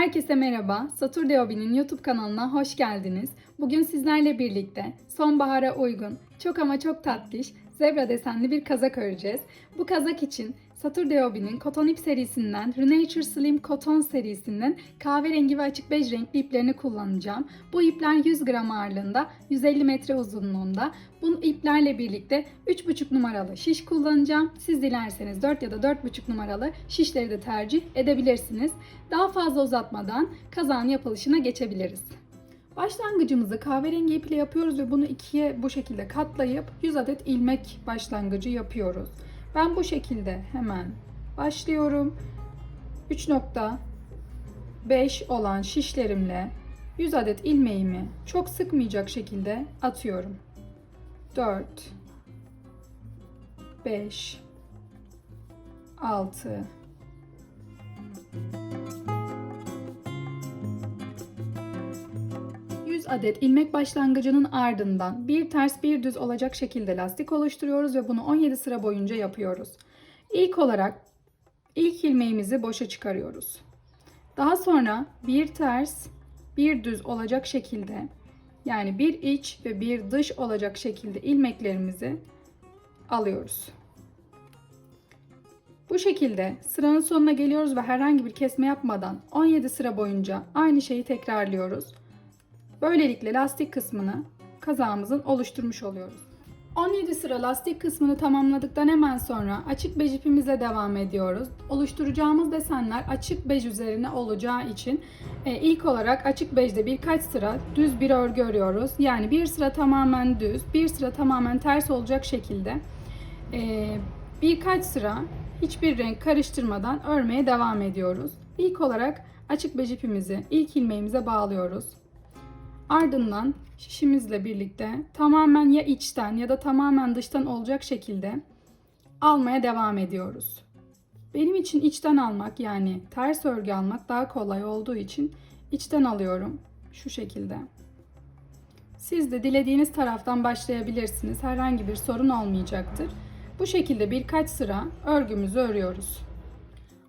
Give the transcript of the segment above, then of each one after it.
Herkese merhaba. Satur Deobi'nin YouTube kanalına hoş geldiniz. Bugün sizlerle birlikte sonbahara uygun, çok ama çok tatlış, zebra desenli bir kazak öreceğiz. Bu kazak için Satur Deobi'nin Cotton İp serisinden Renature Slim Cotton serisinden kahverengi ve açık bej renkli iplerini kullanacağım. Bu ipler 100 gram ağırlığında, 150 metre uzunluğunda. Bu iplerle birlikte 3,5 numaralı şiş kullanacağım. Siz dilerseniz 4 ya da 4,5 numaralı şişleri de tercih edebilirsiniz. Daha fazla uzatmadan kazağın yapılışına geçebiliriz. Başlangıcımızı kahverengi iple yapıyoruz ve bunu ikiye bu şekilde katlayıp 100 adet ilmek başlangıcı yapıyoruz. Ben bu şekilde hemen başlıyorum. 3.5 olan şişlerimle 100 adet ilmeğimi çok sıkmayacak şekilde atıyorum. 4 5 6 adet ilmek başlangıcının ardından bir ters bir düz olacak şekilde lastik oluşturuyoruz ve bunu 17 sıra boyunca yapıyoruz. İlk olarak ilk ilmeğimizi boşa çıkarıyoruz. Daha sonra bir ters bir düz olacak şekilde yani bir iç ve bir dış olacak şekilde ilmeklerimizi alıyoruz. Bu şekilde sıranın sonuna geliyoruz ve herhangi bir kesme yapmadan 17 sıra boyunca aynı şeyi tekrarlıyoruz. Böylelikle lastik kısmını kazağımızın oluşturmuş oluyoruz. 17 sıra lastik kısmını tamamladıktan hemen sonra açık bej ipimize devam ediyoruz. Oluşturacağımız desenler açık bej üzerine olacağı için e, ilk olarak açık bejde birkaç sıra düz bir örgü örüyoruz. Yani bir sıra tamamen düz, bir sıra tamamen ters olacak şekilde e, birkaç sıra hiçbir renk karıştırmadan örmeye devam ediyoruz. İlk olarak açık bej ipimizi ilk ilmeğimize bağlıyoruz. Ardından şişimizle birlikte tamamen ya içten ya da tamamen dıştan olacak şekilde almaya devam ediyoruz. Benim için içten almak yani ters örgü almak daha kolay olduğu için içten alıyorum şu şekilde. Siz de dilediğiniz taraftan başlayabilirsiniz. Herhangi bir sorun olmayacaktır. Bu şekilde birkaç sıra örgümüzü örüyoruz.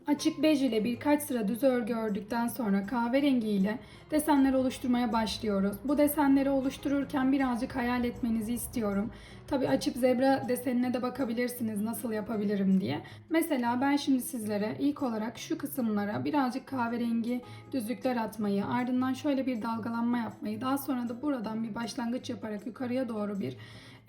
Açık bej ile birkaç sıra düz örgü ördükten sonra kahverengi ile desenler oluşturmaya başlıyoruz. Bu desenleri oluştururken birazcık hayal etmenizi istiyorum. Tabi açıp zebra desenine de bakabilirsiniz nasıl yapabilirim diye. Mesela ben şimdi sizlere ilk olarak şu kısımlara birazcık kahverengi düzlükler atmayı, ardından şöyle bir dalgalanma yapmayı, daha sonra da buradan bir başlangıç yaparak yukarıya doğru bir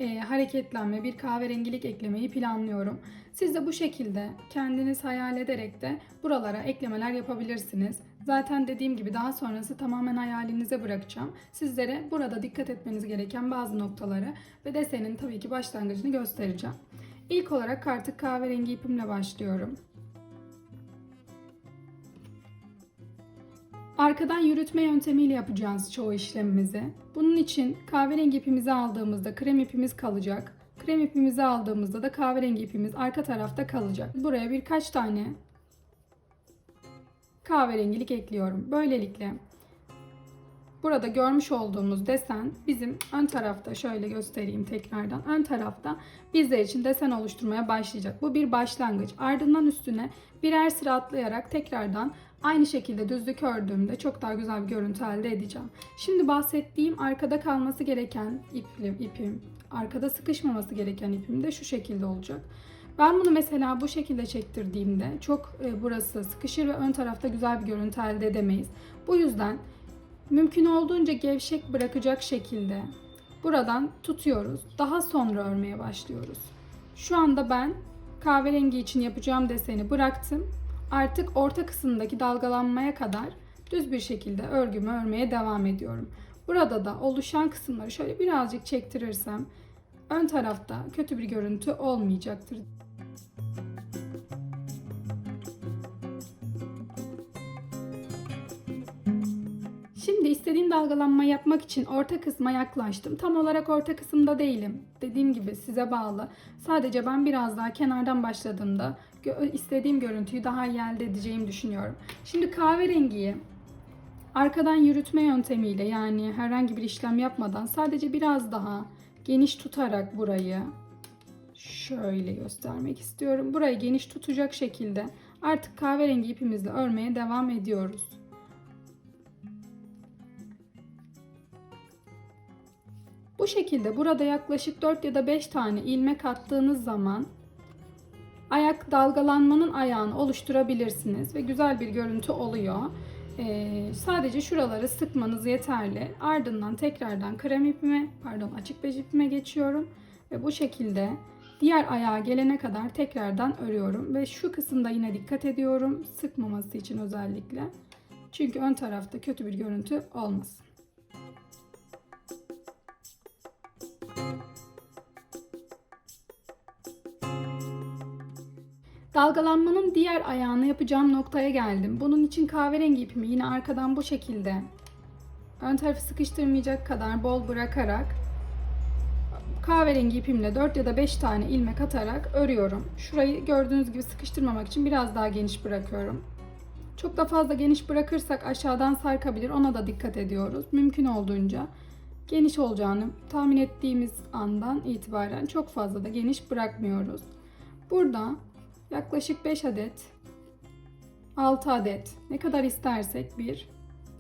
e, hareketlenme, bir kahverengilik eklemeyi planlıyorum. Siz de bu şekilde kendiniz hayal ederek de buralara eklemeler yapabilirsiniz. Zaten dediğim gibi daha sonrası tamamen hayalinize bırakacağım. Sizlere burada dikkat etmeniz gereken bazı noktaları ve desenin tabii ki başlangıcını göstereceğim. İlk olarak artık kahverengi ipimle başlıyorum. Arkadan yürütme yöntemiyle yapacağız çoğu işlemimizi. Bunun için kahverengi ipimizi aldığımızda krem ipimiz kalacak. Krem ipimizi aldığımızda da kahverengi ipimiz arka tarafta kalacak. Buraya birkaç tane kahverengilik ekliyorum. Böylelikle burada görmüş olduğumuz desen bizim ön tarafta şöyle göstereyim tekrardan. Ön tarafta bizler için desen oluşturmaya başlayacak. Bu bir başlangıç. Ardından üstüne birer sıra atlayarak tekrardan aynı şekilde düzlük ördüğümde çok daha güzel bir görüntü elde edeceğim. Şimdi bahsettiğim arkada kalması gereken ipim, ipim arkada sıkışmaması gereken ipim de şu şekilde olacak. Ben bunu mesela bu şekilde çektirdiğimde çok e, burası sıkışır ve ön tarafta güzel bir görüntü elde edemeyiz. Bu yüzden mümkün olduğunca gevşek bırakacak şekilde buradan tutuyoruz. Daha sonra örmeye başlıyoruz. Şu anda ben kahverengi için yapacağım deseni bıraktım. Artık orta kısımdaki dalgalanmaya kadar düz bir şekilde örgümü örmeye devam ediyorum. Burada da oluşan kısımları şöyle birazcık çektirirsem ön tarafta kötü bir görüntü olmayacaktır. Şimdi istediğim dalgalanma yapmak için orta kısma yaklaştım. Tam olarak orta kısımda değilim. Dediğim gibi size bağlı. Sadece ben biraz daha kenardan başladığımda istediğim görüntüyü daha iyi elde edeceğimi düşünüyorum. Şimdi kahverengiyi arkadan yürütme yöntemiyle yani herhangi bir işlem yapmadan sadece biraz daha geniş tutarak burayı şöyle göstermek istiyorum. Burayı geniş tutacak şekilde artık kahverengi ipimizle örmeye devam ediyoruz. Bu şekilde burada yaklaşık 4 ya da 5 tane ilmek attığınız zaman ayak dalgalanmanın ayağını oluşturabilirsiniz ve güzel bir görüntü oluyor. Ee, sadece şuraları sıkmanız yeterli. Ardından tekrardan krem ipime, pardon açık bej ipime geçiyorum ve bu şekilde diğer ayağa gelene kadar tekrardan örüyorum ve şu kısımda yine dikkat ediyorum sıkmaması için özellikle. Çünkü ön tarafta kötü bir görüntü olmasın. Dalgalanmanın diğer ayağını yapacağım noktaya geldim. Bunun için kahverengi ipimi yine arkadan bu şekilde ön tarafı sıkıştırmayacak kadar bol bırakarak kahverengi ipimle 4 ya da 5 tane ilmek atarak örüyorum. Şurayı gördüğünüz gibi sıkıştırmamak için biraz daha geniş bırakıyorum. Çok da fazla geniş bırakırsak aşağıdan sarkabilir. Ona da dikkat ediyoruz. Mümkün olduğunca geniş olacağını tahmin ettiğimiz andan itibaren çok fazla da geniş bırakmıyoruz. Burada yaklaşık 5 adet 6 adet ne kadar istersek bir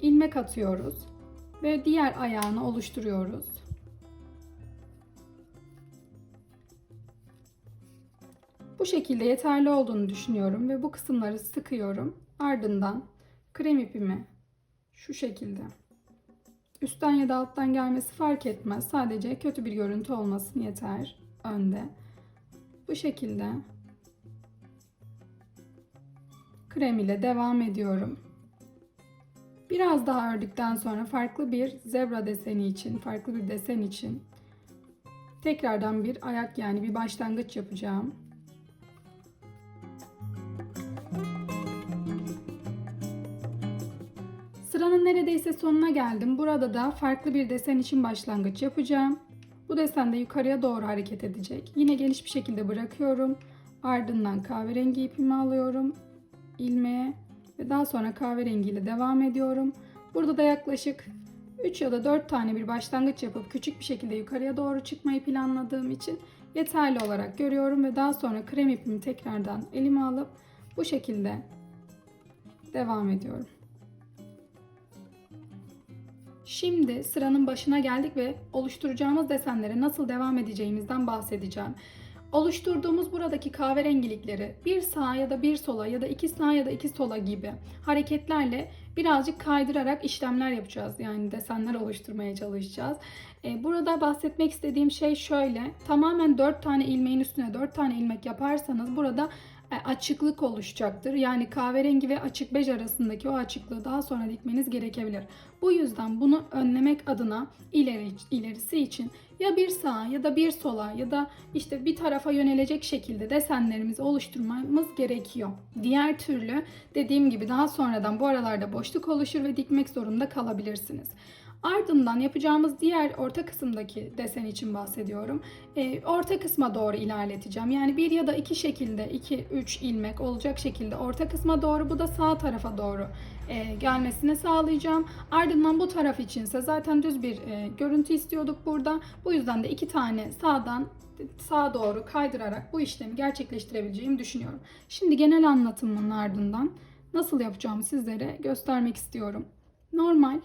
ilmek atıyoruz ve diğer ayağını oluşturuyoruz. Bu şekilde yeterli olduğunu düşünüyorum ve bu kısımları sıkıyorum. Ardından krem ipimi şu şekilde üstten ya da alttan gelmesi fark etmez. Sadece kötü bir görüntü olmasın yeter önde. Bu şekilde krem ile devam ediyorum. Biraz daha ördükten sonra farklı bir zebra deseni için, farklı bir desen için tekrardan bir ayak yani bir başlangıç yapacağım. Sıranın neredeyse sonuna geldim. Burada da farklı bir desen için başlangıç yapacağım. Bu desen de yukarıya doğru hareket edecek. Yine geniş bir şekilde bırakıyorum. Ardından kahverengi ipimi alıyorum ilmeğe ve daha sonra kahverengi ile devam ediyorum. Burada da yaklaşık 3 ya da 4 tane bir başlangıç yapıp küçük bir şekilde yukarıya doğru çıkmayı planladığım için yeterli olarak görüyorum ve daha sonra krem ipimi tekrardan elime alıp bu şekilde devam ediyorum. Şimdi sıranın başına geldik ve oluşturacağımız desenlere nasıl devam edeceğimizden bahsedeceğim. Oluşturduğumuz buradaki kahverengilikleri bir sağa ya da bir sola ya da iki sağa ya da iki sola gibi hareketlerle birazcık kaydırarak işlemler yapacağız. Yani desenler oluşturmaya çalışacağız. Ee, burada bahsetmek istediğim şey şöyle. Tamamen 4 tane ilmeğin üstüne 4 tane ilmek yaparsanız burada e, açıklık oluşacaktır. Yani kahverengi ve açık bej arasındaki o açıklığı daha sonra dikmeniz gerekebilir. Bu yüzden bunu önlemek adına ileri ilerisi için ya bir sağa ya da bir sola ya da işte bir tarafa yönelecek şekilde desenlerimizi oluşturmamız gerekiyor. Diğer türlü dediğim gibi daha sonradan bu aralarda boşluk oluşur ve dikmek zorunda kalabilirsiniz. Ardından yapacağımız diğer orta kısımdaki desen için bahsediyorum. E, orta kısma doğru ilerleteceğim. Yani bir ya da iki şekilde, iki üç ilmek olacak şekilde orta kısma doğru, bu da sağ tarafa doğru e, gelmesini sağlayacağım. Ardından bu taraf içinse zaten düz bir e, görüntü istiyorduk burada. Bu yüzden de iki tane sağdan sağa doğru kaydırarak bu işlemi gerçekleştirebileceğimi düşünüyorum. Şimdi genel anlatımın ardından nasıl yapacağımı sizlere göstermek istiyorum. Normal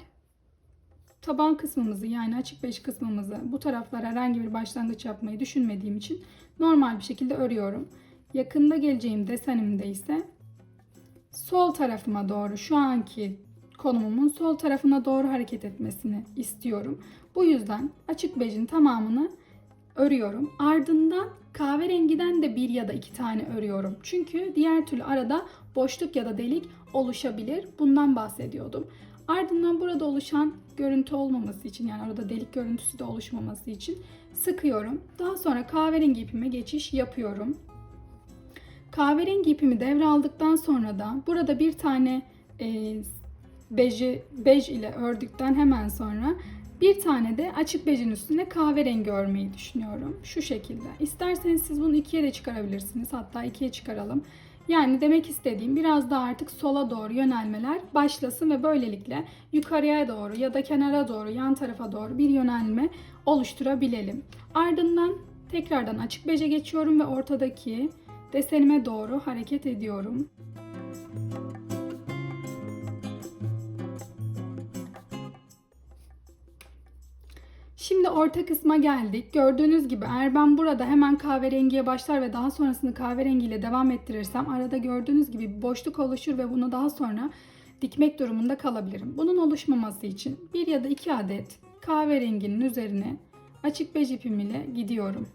taban kısmımızı yani açık beş kısmımızı bu taraflara herhangi bir başlangıç yapmayı düşünmediğim için normal bir şekilde örüyorum. Yakında geleceğim desenimde ise sol tarafıma doğru şu anki konumumun sol tarafına doğru hareket etmesini istiyorum. Bu yüzden açık bejin tamamını örüyorum. Ardından kahverengiden de bir ya da iki tane örüyorum. Çünkü diğer türlü arada boşluk ya da delik oluşabilir. Bundan bahsediyordum. Ardından burada oluşan görüntü olmaması için yani arada delik görüntüsü de oluşmaması için sıkıyorum. Daha sonra kahverengi ipime geçiş yapıyorum. Kahverengi ipimi devraldıktan sonra da burada bir tane e, beji, bej ile ördükten hemen sonra bir tane de açık bejin üstüne kahverengi örmeyi düşünüyorum. Şu şekilde. İsterseniz siz bunu ikiye de çıkarabilirsiniz. Hatta ikiye çıkaralım. Yani demek istediğim biraz daha artık sola doğru yönelmeler başlasın ve böylelikle yukarıya doğru ya da kenara doğru, yan tarafa doğru bir yönelme oluşturabilelim. Ardından tekrardan açık beje geçiyorum ve ortadaki desenime doğru hareket ediyorum. Şimdi orta kısma geldik. Gördüğünüz gibi eğer ben burada hemen kahverengiye başlar ve daha sonrasını kahverengiyle devam ettirirsem arada gördüğünüz gibi bir boşluk oluşur ve bunu daha sonra dikmek durumunda kalabilirim. Bunun oluşmaması için bir ya da iki adet kahverenginin üzerine açık bej ipim ile gidiyorum.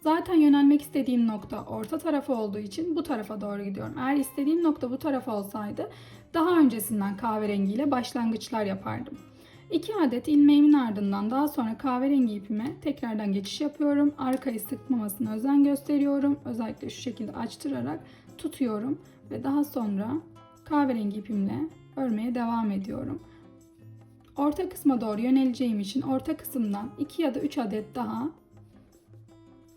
Zaten yönelmek istediğim nokta orta tarafı olduğu için bu tarafa doğru gidiyorum. Eğer istediğim nokta bu taraf olsaydı daha öncesinden kahverengiyle başlangıçlar yapardım. 2 adet ilmeğimin ardından daha sonra kahverengi ipime tekrardan geçiş yapıyorum. Arkayı sıkmamasına özen gösteriyorum. Özellikle şu şekilde açtırarak tutuyorum ve daha sonra kahverengi ipimle örmeye devam ediyorum. Orta kısma doğru yöneleceğim için orta kısımdan 2 ya da 3 adet daha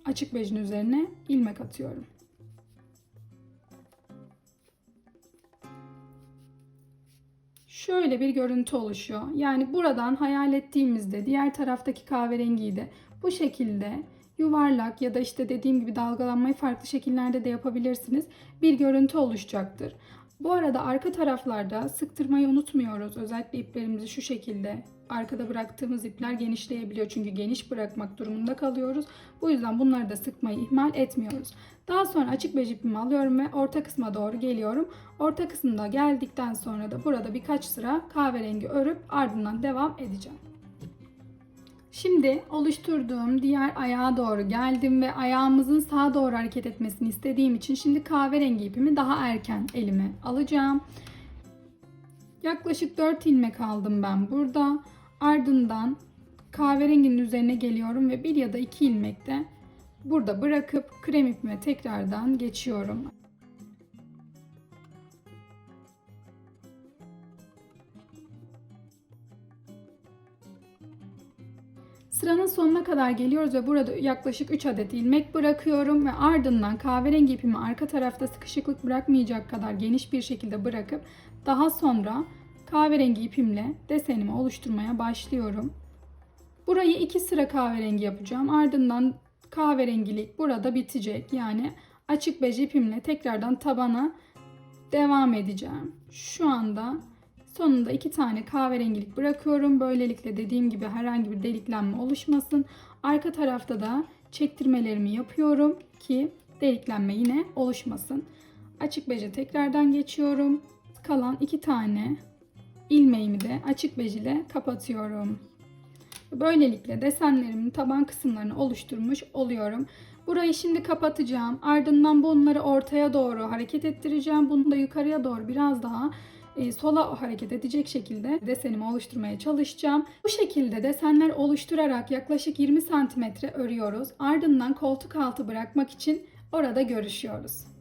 açık bejin üzerine ilmek atıyorum. Şöyle bir görüntü oluşuyor. Yani buradan hayal ettiğimizde diğer taraftaki kahverengiyi de bu şekilde yuvarlak ya da işte dediğim gibi dalgalanmayı farklı şekillerde de yapabilirsiniz. Bir görüntü oluşacaktır. Bu arada arka taraflarda sıktırmayı unutmuyoruz. Özellikle iplerimizi şu şekilde arkada bıraktığımız ipler genişleyebiliyor. Çünkü geniş bırakmak durumunda kalıyoruz. Bu yüzden bunları da sıkmayı ihmal etmiyoruz. Daha sonra açık bej ipimi alıyorum ve orta kısma doğru geliyorum. Orta kısımda geldikten sonra da burada birkaç sıra kahverengi örüp ardından devam edeceğim. Şimdi oluşturduğum diğer ayağa doğru geldim ve ayağımızın sağa doğru hareket etmesini istediğim için şimdi kahverengi ipimi daha erken elime alacağım. Yaklaşık 4 ilmek aldım ben burada. Ardından kahverenginin üzerine geliyorum ve bir ya da iki ilmek de burada bırakıp krem ipime tekrardan geçiyorum. Sıranın sonuna kadar geliyoruz ve burada yaklaşık 3 adet ilmek bırakıyorum ve ardından kahverengi ipimi arka tarafta sıkışıklık bırakmayacak kadar geniş bir şekilde bırakıp daha sonra kahverengi ipimle desenimi oluşturmaya başlıyorum. Burayı iki sıra kahverengi yapacağım. Ardından kahverengilik burada bitecek. Yani açık bej ipimle tekrardan tabana devam edeceğim. Şu anda sonunda iki tane kahverengilik bırakıyorum. Böylelikle dediğim gibi herhangi bir deliklenme oluşmasın. Arka tarafta da çektirmelerimi yapıyorum ki deliklenme yine oluşmasın. Açık beje tekrardan geçiyorum. Kalan iki tane ilmeğimi de açık bej ile kapatıyorum. Böylelikle desenlerimin taban kısımlarını oluşturmuş oluyorum. Burayı şimdi kapatacağım. Ardından bunları ortaya doğru hareket ettireceğim. Bunu da yukarıya doğru biraz daha e, sola hareket edecek şekilde desenimi oluşturmaya çalışacağım. Bu şekilde desenler oluşturarak yaklaşık 20 santimetre örüyoruz. Ardından koltuk altı bırakmak için orada görüşüyoruz.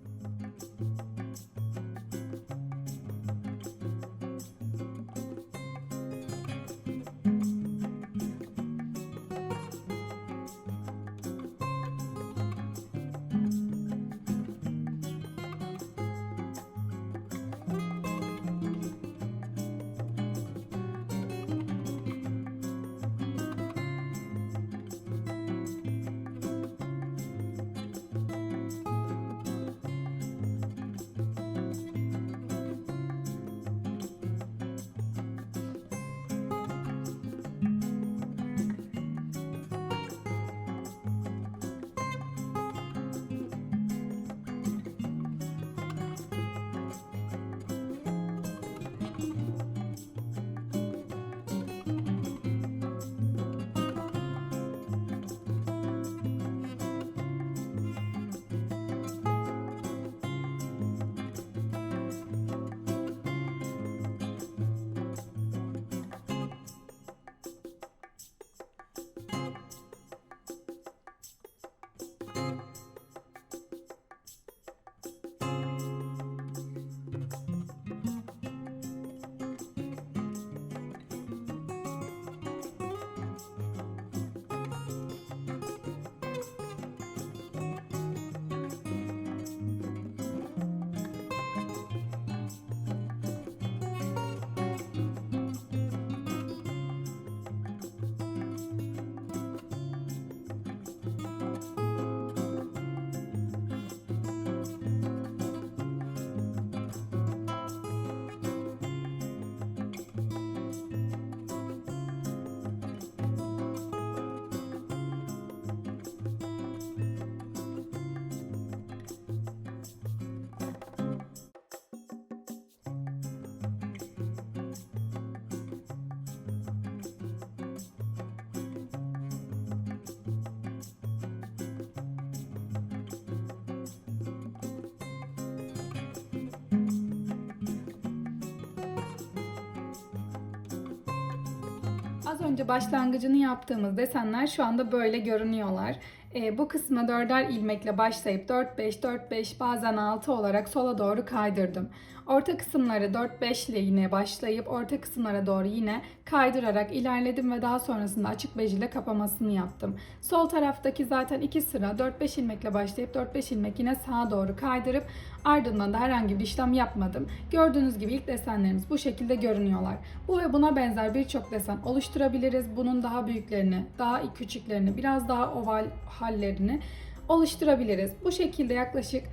Az önce başlangıcını yaptığımız desenler şu anda böyle görünüyorlar. Ee, bu kısmına dörder ilmekle başlayıp 4-5, 4-5 bazen 6 olarak sola doğru kaydırdım. Orta kısımları 4-5 ile yine başlayıp orta kısımlara doğru yine kaydırarak ilerledim ve daha sonrasında açık bej ile kapamasını yaptım. Sol taraftaki zaten iki sıra 4-5 ilmekle başlayıp 4-5 ilmek yine sağa doğru kaydırıp ardından da herhangi bir işlem yapmadım. Gördüğünüz gibi ilk desenlerimiz bu şekilde görünüyorlar. Bu ve buna benzer birçok desen oluşturabiliriz. Bunun daha büyüklerini, daha küçüklerini, biraz daha oval hallerini oluşturabiliriz. Bu şekilde yaklaşık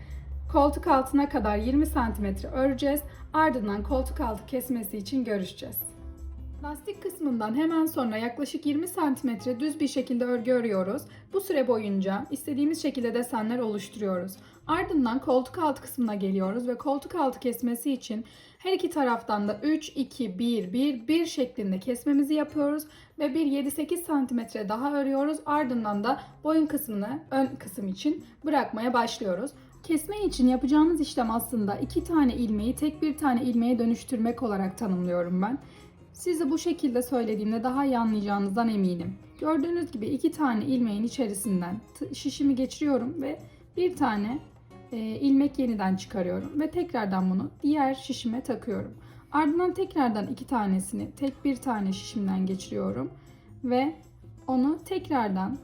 koltuk altına kadar 20 cm öreceğiz. Ardından koltuk altı kesmesi için görüşeceğiz. Lastik kısmından hemen sonra yaklaşık 20 cm düz bir şekilde örgü örüyoruz. Bu süre boyunca istediğimiz şekilde desenler oluşturuyoruz. Ardından koltuk altı kısmına geliyoruz ve koltuk altı kesmesi için her iki taraftan da 3, 2, 1, 1, 1 şeklinde kesmemizi yapıyoruz ve bir 7-8 cm daha örüyoruz. Ardından da boyun kısmını ön kısım için bırakmaya başlıyoruz. Kesme için yapacağımız işlem aslında iki tane ilmeği tek bir tane ilmeğe dönüştürmek olarak tanımlıyorum ben. Size bu şekilde söylediğimde daha iyi anlayacağınızdan eminim. Gördüğünüz gibi iki tane ilmeğin içerisinden şişimi geçiriyorum ve bir tane e, ilmek yeniden çıkarıyorum ve tekrardan bunu diğer şişime takıyorum. Ardından tekrardan iki tanesini tek bir tane şişimden geçiriyorum ve onu tekrardan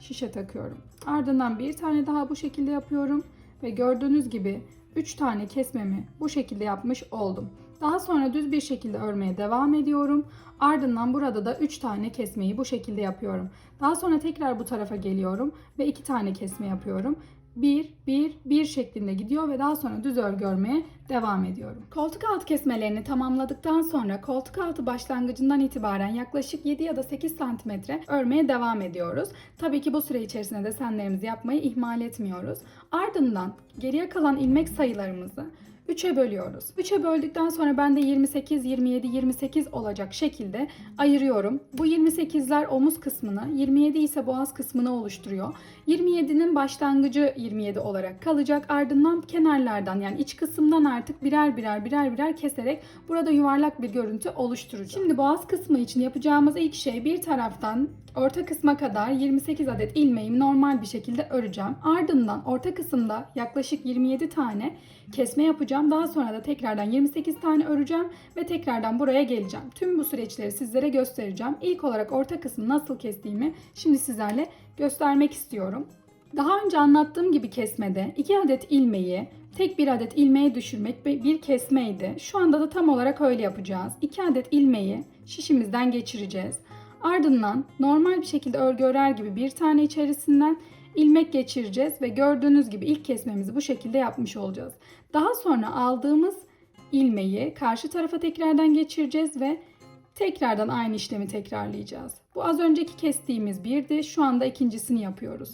şişe takıyorum. Ardından bir tane daha bu şekilde yapıyorum ve gördüğünüz gibi 3 tane kesmemi bu şekilde yapmış oldum. Daha sonra düz bir şekilde örmeye devam ediyorum. Ardından burada da 3 tane kesmeyi bu şekilde yapıyorum. Daha sonra tekrar bu tarafa geliyorum ve 2 tane kesme yapıyorum. 1, 1, 1 şeklinde gidiyor ve daha sonra düz örgü örmeye devam ediyorum. Koltuk altı kesmelerini tamamladıktan sonra koltuk altı başlangıcından itibaren yaklaşık 7 ya da 8 santimetre örmeye devam ediyoruz. Tabii ki bu süre içerisinde desenlerimizi yapmayı ihmal etmiyoruz. Ardından geriye kalan ilmek sayılarımızı 3'e bölüyoruz. 3'e böldükten sonra ben de 28, 27, 28 olacak şekilde ayırıyorum. Bu 28'ler omuz kısmını, 27 ise boğaz kısmını oluşturuyor. 27'nin başlangıcı 27 olarak kalacak. Ardından kenarlardan yani iç kısımdan artık birer birer birer birer keserek burada yuvarlak bir görüntü oluşturacağım. Şimdi boğaz kısmı için yapacağımız ilk şey bir taraftan orta kısma kadar 28 adet ilmeğimi normal bir şekilde öreceğim. Ardından orta kısımda yaklaşık 27 tane kesme yapacağım. Daha sonra da tekrardan 28 tane öreceğim ve tekrardan buraya geleceğim. Tüm bu süreçleri sizlere göstereceğim. İlk olarak orta kısmı nasıl kestiğimi şimdi sizlerle göstermek istiyorum. Daha önce anlattığım gibi kesmede 2 adet ilmeği tek bir adet ilmeğe düşürmek bir kesmeydi. Şu anda da tam olarak öyle yapacağız. 2 adet ilmeği şişimizden geçireceğiz. Ardından normal bir şekilde örgü örer gibi bir tane içerisinden ilmek geçireceğiz ve gördüğünüz gibi ilk kesmemizi bu şekilde yapmış olacağız. Daha sonra aldığımız ilmeği karşı tarafa tekrardan geçireceğiz ve tekrardan aynı işlemi tekrarlayacağız. Bu az önceki kestiğimiz birdi. Şu anda ikincisini yapıyoruz.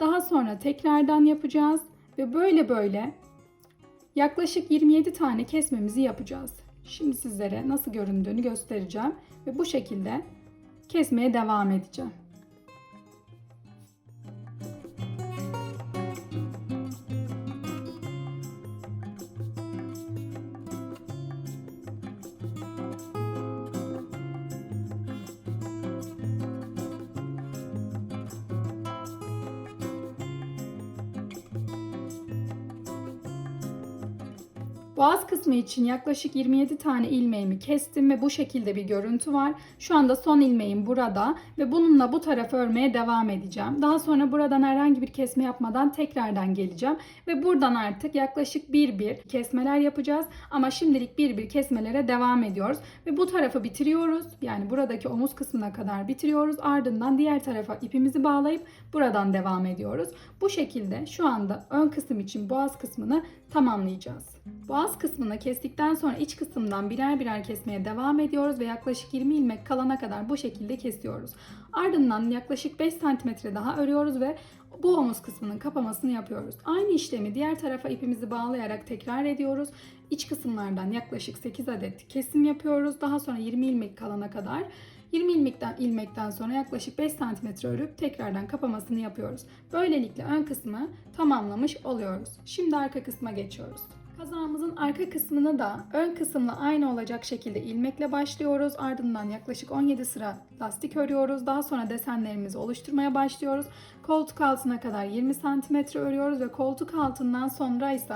Daha sonra tekrardan yapacağız ve böyle böyle yaklaşık 27 tane kesmemizi yapacağız. Şimdi sizlere nasıl göründüğünü göstereceğim ve bu şekilde kesmeye devam edeceğim. Boğaz kısmı için yaklaşık 27 tane ilmeğimi kestim ve bu şekilde bir görüntü var. Şu anda son ilmeğim burada ve bununla bu tarafı örmeye devam edeceğim. Daha sonra buradan herhangi bir kesme yapmadan tekrardan geleceğim ve buradan artık yaklaşık bir bir kesmeler yapacağız. Ama şimdilik bir bir kesmelere devam ediyoruz ve bu tarafı bitiriyoruz. Yani buradaki omuz kısmına kadar bitiriyoruz. Ardından diğer tarafa ipimizi bağlayıp buradan devam ediyoruz. Bu şekilde şu anda ön kısım için boğaz kısmını tamamlayacağız. Boğaz kısmını kestikten sonra iç kısımdan birer birer kesmeye devam ediyoruz ve yaklaşık 20 ilmek kalana kadar bu şekilde kesiyoruz. Ardından yaklaşık 5 cm daha örüyoruz ve bu omuz kısmının kapamasını yapıyoruz. Aynı işlemi diğer tarafa ipimizi bağlayarak tekrar ediyoruz. İç kısımlardan yaklaşık 8 adet kesim yapıyoruz. Daha sonra 20 ilmek kalana kadar 20 ilmekten ilmekten sonra yaklaşık 5 cm örüp tekrardan kapamasını yapıyoruz. Böylelikle ön kısmı tamamlamış oluyoruz. Şimdi arka kısma geçiyoruz. Kazağımızın arka kısmını da ön kısımla aynı olacak şekilde ilmekle başlıyoruz. Ardından yaklaşık 17 sıra lastik örüyoruz. Daha sonra desenlerimizi oluşturmaya başlıyoruz. Koltuk altına kadar 20 cm örüyoruz ve koltuk altından sonra ise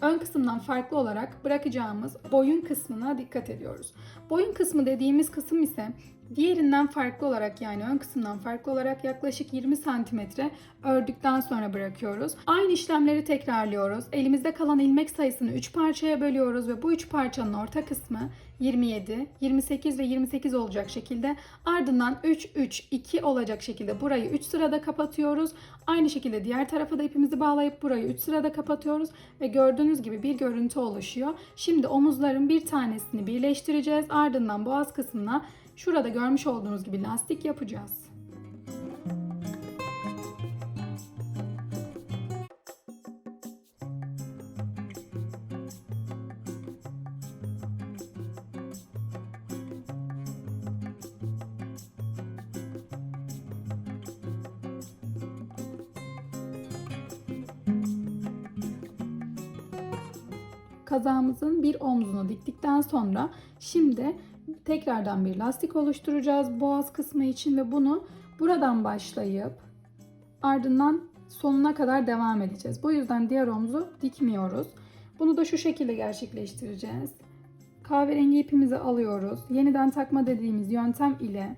ön kısımdan farklı olarak bırakacağımız boyun kısmına dikkat ediyoruz. Boyun kısmı dediğimiz kısım ise diğerinden farklı olarak yani ön kısımdan farklı olarak yaklaşık 20 santimetre ördükten sonra bırakıyoruz. Aynı işlemleri tekrarlıyoruz. Elimizde kalan ilmek sayısını 3 parçaya bölüyoruz ve bu 3 parçanın orta kısmı 27, 28 ve 28 olacak şekilde ardından 3, 3, 2 olacak şekilde burayı 3 sırada kapatıyoruz. Aynı şekilde diğer tarafa da ipimizi bağlayıp burayı 3 sırada kapatıyoruz ve gördüğünüz gibi bir görüntü oluşuyor. Şimdi omuzların bir tanesini birleştireceğiz. Ardından boğaz kısmına şurada görmüş olduğunuz gibi lastik yapacağız. kazağımızın bir omzunu diktikten sonra şimdi tekrardan bir lastik oluşturacağız boğaz kısmı için ve bunu buradan başlayıp ardından sonuna kadar devam edeceğiz. Bu yüzden diğer omzu dikmiyoruz. Bunu da şu şekilde gerçekleştireceğiz. Kahverengi ipimizi alıyoruz. Yeniden takma dediğimiz yöntem ile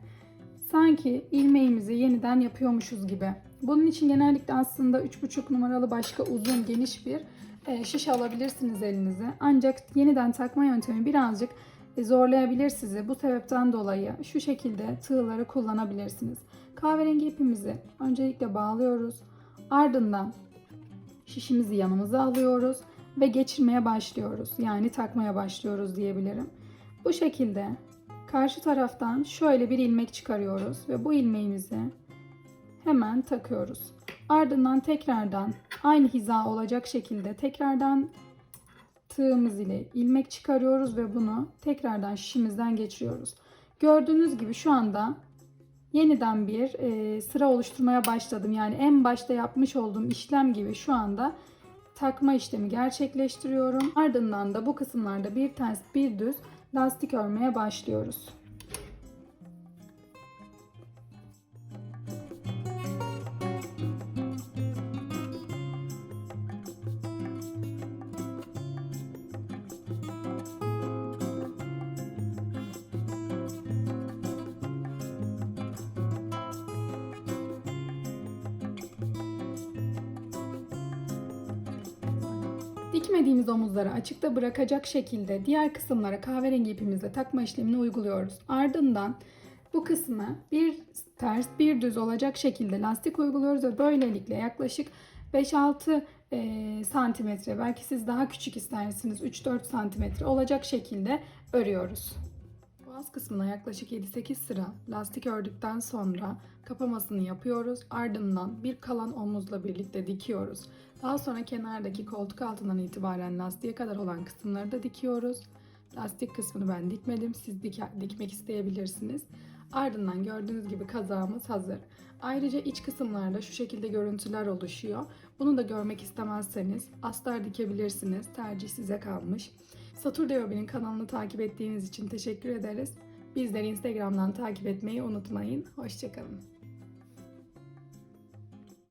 sanki ilmeğimizi yeniden yapıyormuşuz gibi. Bunun için genellikle aslında 3,5 numaralı başka uzun geniş bir e, şiş alabilirsiniz elinize. Ancak yeniden takma yöntemi birazcık zorlayabilir sizi. Bu sebepten dolayı şu şekilde tığları kullanabilirsiniz. Kahverengi ipimizi öncelikle bağlıyoruz. Ardından şişimizi yanımıza alıyoruz ve geçirmeye başlıyoruz. Yani takmaya başlıyoruz diyebilirim. Bu şekilde karşı taraftan şöyle bir ilmek çıkarıyoruz ve bu ilmeğimizi hemen takıyoruz. Ardından tekrardan aynı hiza olacak şekilde tekrardan tığımız ile ilmek çıkarıyoruz ve bunu tekrardan şişimizden geçiriyoruz. Gördüğünüz gibi şu anda yeniden bir e, sıra oluşturmaya başladım. Yani en başta yapmış olduğum işlem gibi şu anda takma işlemi gerçekleştiriyorum. Ardından da bu kısımlarda bir ters bir düz lastik örmeye başlıyoruz. Omuzları açıkta bırakacak şekilde diğer kısımlara kahverengi ipimizle takma işlemini uyguluyoruz. Ardından bu kısmı bir ters bir düz olacak şekilde lastik uyguluyoruz ve böylelikle yaklaşık 5-6 e, santimetre belki siz daha küçük istersiniz 3-4 santimetre olacak şekilde örüyoruz. Boğaz kısmına yaklaşık 7-8 sıra lastik ördükten sonra kapamasını yapıyoruz. Ardından bir kalan omuzla birlikte dikiyoruz. Daha sonra kenardaki koltuk altından itibaren lastiğe kadar olan kısımları da dikiyoruz. Lastik kısmını ben dikmedim. Siz dik- dikmek isteyebilirsiniz. Ardından gördüğünüz gibi kazağımız hazır. Ayrıca iç kısımlarda şu şekilde görüntüler oluşuyor. Bunu da görmek istemezseniz astar dikebilirsiniz. Tercih size kalmış. Satur Deobi'nin kanalını takip ettiğiniz için teşekkür ederiz. Bizleri Instagram'dan takip etmeyi unutmayın. Hoşçakalın.